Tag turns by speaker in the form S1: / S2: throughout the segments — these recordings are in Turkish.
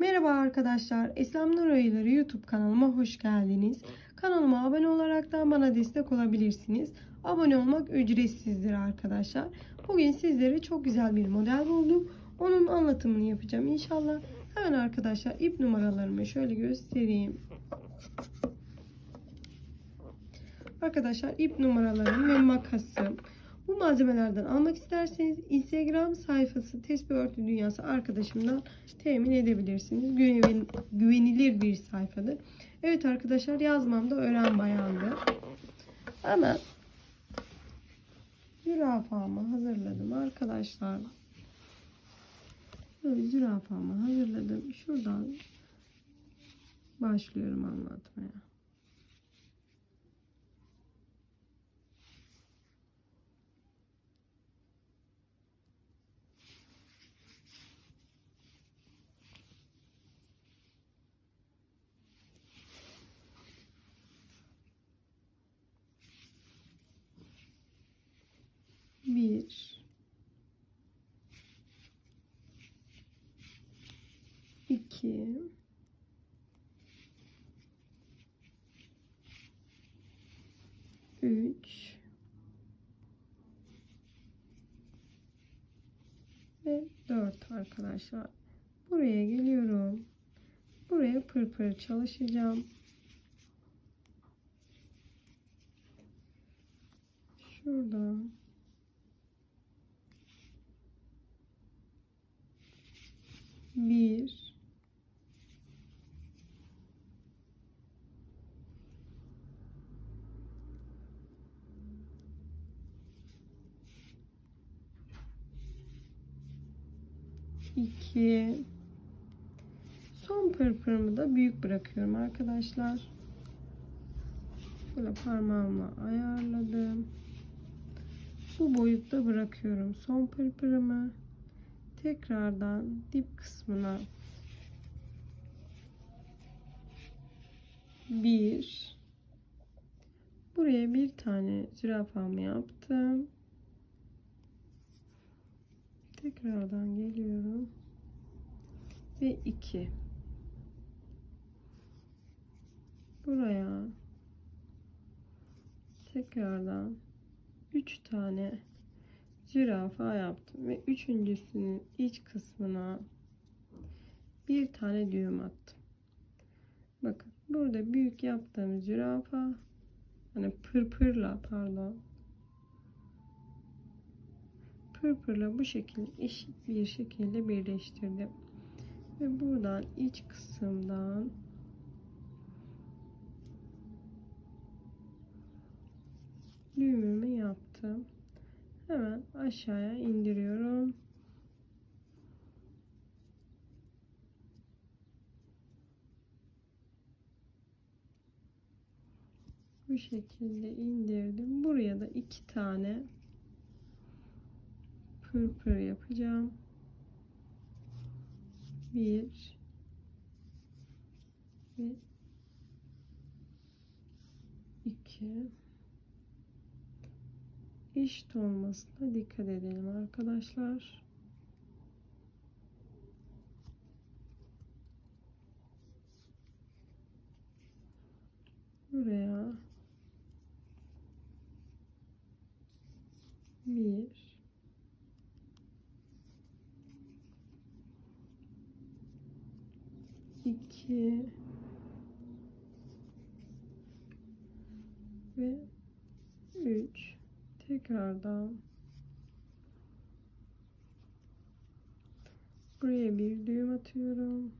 S1: Merhaba arkadaşlar. İslam Nur Ayıları YouTube kanalıma hoş geldiniz. Kanalıma abone olaraktan bana destek olabilirsiniz. Abone olmak ücretsizdir arkadaşlar. Bugün sizlere çok güzel bir model buldum. Onun anlatımını yapacağım inşallah. Hemen arkadaşlar ip numaralarımı şöyle göstereyim. Arkadaşlar ip numaralarım ve makasım. Malzemelerden almak isterseniz Instagram sayfası Tesbih Örtü Dünyası arkadaşımdan temin edebilirsiniz. Güven, güvenilir bir sayfadır. Evet arkadaşlar yazmamda öğren bayandı. Hemen zürafamı hazırladım arkadaşlar. Böyle zürafamı hazırladım. Şuradan başlıyorum anlatmaya. Bir. İki, Üç. Ve dört arkadaşlar. Buraya geliyorum. Buraya pırpır çalışacağım. Şuradan bir iki. Son pırpırımı da büyük bırakıyorum arkadaşlar. Şöyle parmağımla ayarladım. Bu boyutta bırakıyorum son pırpırımı. Tekrardan dip kısmına. Bir. Buraya bir tane zürafamı yaptım. Tekrardan geliyorum ve iki buraya tekrardan üç tane zürafa yaptım ve üçüncüsünün iç kısmına bir tane düğüm attım. Bakın burada büyük yaptığım zürafa hani pırpırla pardon pırpırla bu şekilde eşit bir şekilde birleştirdim. Ve buradan iç kısımdan düğümümü yaptım. Hemen aşağıya indiriyorum. Bu şekilde indirdim. Buraya da iki tane pırpır yapacağım. Bir. Ve iki. Eşit olmasına dikkat edelim arkadaşlar. Buraya. Bir iki. Ve üç. Tekrardan. Buraya bir düğüm atıyorum.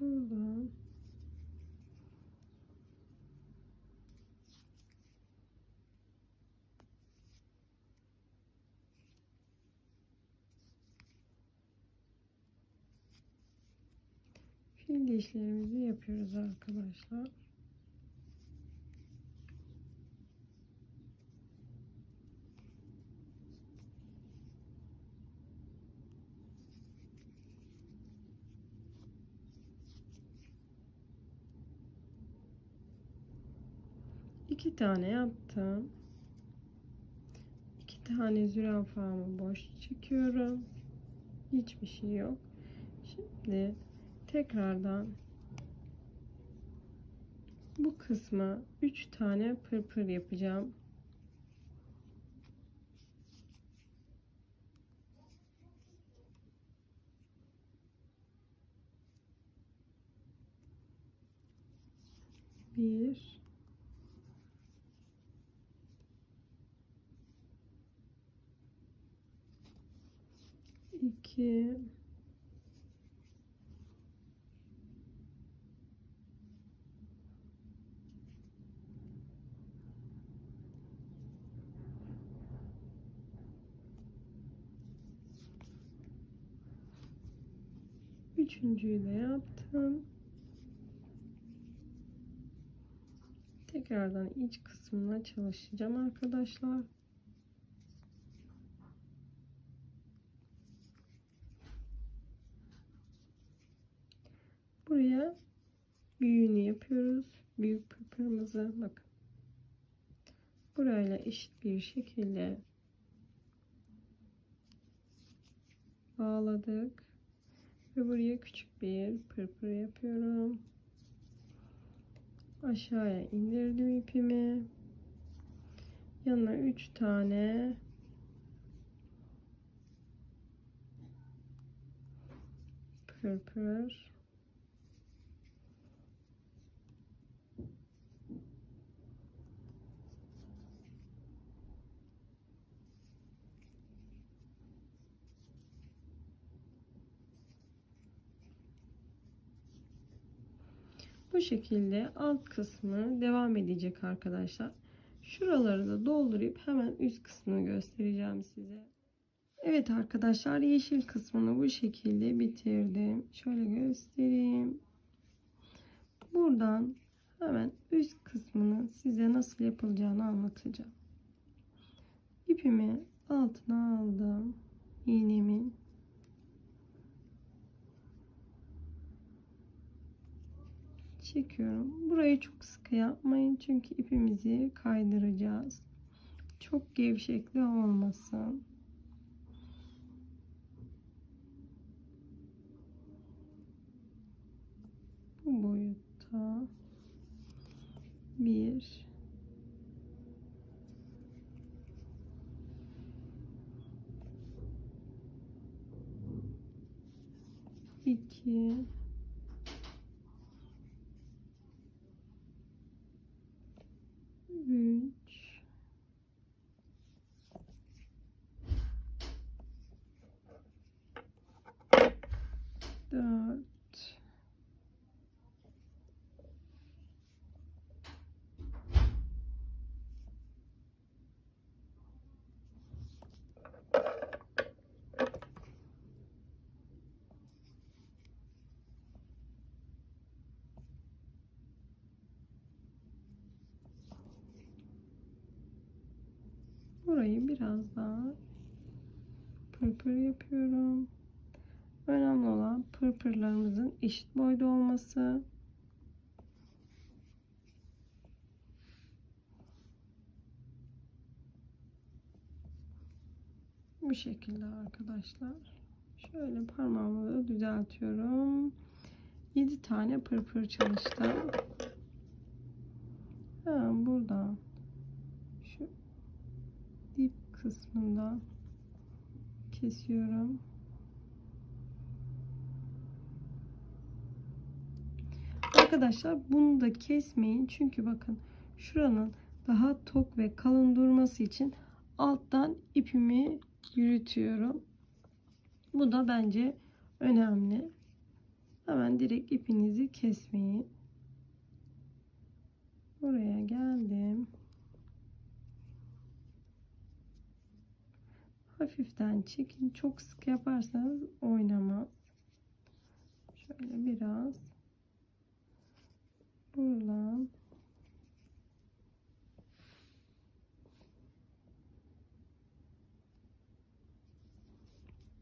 S1: Buradan fil dişlerimizi yapıyoruz arkadaşlar. iki tane yaptım. İki tane zürafamı boş çekiyorum. Hiçbir şey yok. Şimdi tekrardan. Bu kısma 3 tane pırpır yapacağım. Bir. İki Üçüncüyü de yaptım. Tekrardan iç kısmına çalışacağım arkadaşlar. Buraya büyüğünü yapıyoruz. Büyük pırpırımızı bakın. Burayla eşit bir şekilde bağladık. Ve buraya küçük bir pırpır yapıyorum. Aşağıya indirdim ipimi. Yanına 3 tane pırpır Bu şekilde alt kısmı devam edecek arkadaşlar. Şuraları da doldurup hemen üst kısmını göstereceğim size. Evet arkadaşlar yeşil kısmını bu şekilde bitirdim. Şöyle göstereyim. Buradan hemen üst kısmını size nasıl yapılacağını anlatacağım. İpimi altına aldım. iğnemin çekiyorum. Burayı çok sıkı yapmayın çünkü ipimizi kaydıracağız. Çok gevşekli olmasın. Bu boyutta bir iki üç dört Burayı biraz daha pırpır yapıyorum. Önemli olan pırpırlarımızın eşit boyda olması. Bu şekilde arkadaşlar. Şöyle parmağımı da düzeltiyorum. 7 tane pırpır çalıştım. Şu dip kısmından kesiyorum. Arkadaşlar bunu da kesmeyin. Çünkü bakın şuranın daha tok ve kalın durması için alttan ipimi yürütüyorum. Bu da bence önemli. Hemen direkt ipinizi kesmeyin. Buraya geldim. Hafiften çekin. Çok sık yaparsanız oynamaz. Şöyle biraz buradan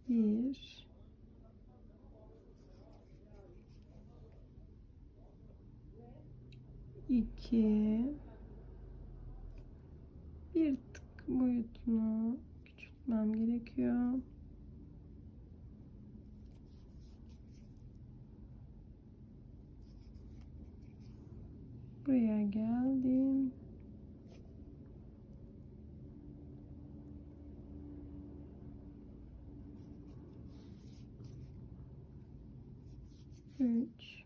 S1: bir iki 3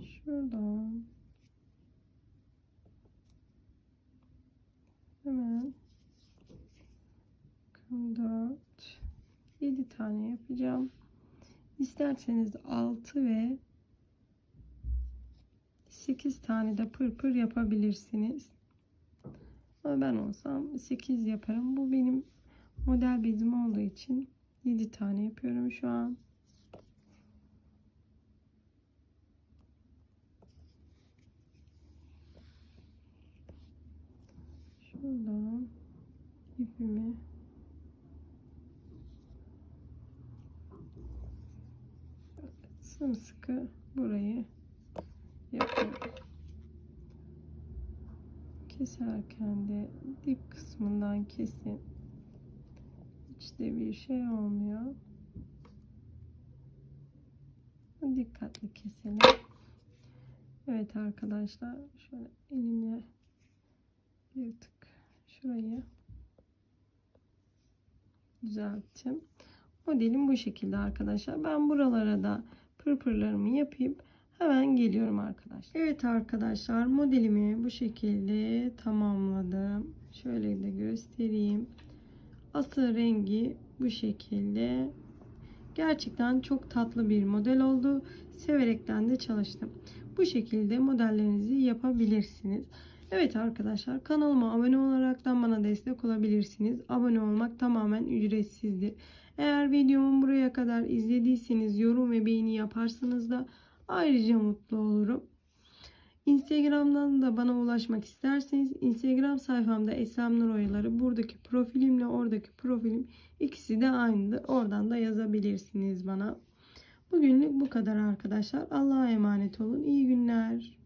S1: Şuradan hemen 4 7 tane yapacağım. İsterseniz 6 ve 8 tane de pırpır yapabilirsiniz. Ben olsam 8 yaparım. Bu benim model bezim olduğu için 7 tane yapıyorum şu an. Şuradan ipimi sımsıkı burayı yapıyorum. Keserken de dip kısmından kesin. Hiç de bir şey olmuyor. Dikkatli keselim. Evet arkadaşlar şöyle elimle bir tık şurayı düzelttim. Modelim bu şekilde arkadaşlar. Ben buralara da pırpırlarımı yapayım. Hemen geliyorum arkadaşlar. Evet arkadaşlar modelimi bu şekilde tamamladım. Şöyle de göstereyim. Asıl rengi bu şekilde. Gerçekten çok tatlı bir model oldu. Severekten de çalıştım. Bu şekilde modellerinizi yapabilirsiniz. Evet arkadaşlar kanalıma abone olaraktan bana destek olabilirsiniz. Abone olmak tamamen ücretsizdir. Eğer videomu buraya kadar izlediyseniz yorum ve beğeni yaparsanız da ayrıca mutlu olurum. Instagram'dan da bana ulaşmak isterseniz Instagram sayfamda Eslem Nur Oyaları buradaki profilimle oradaki profilim ikisi de aynıdır. Oradan da yazabilirsiniz bana. Bugünlük bu kadar arkadaşlar. Allah'a emanet olun. İyi günler.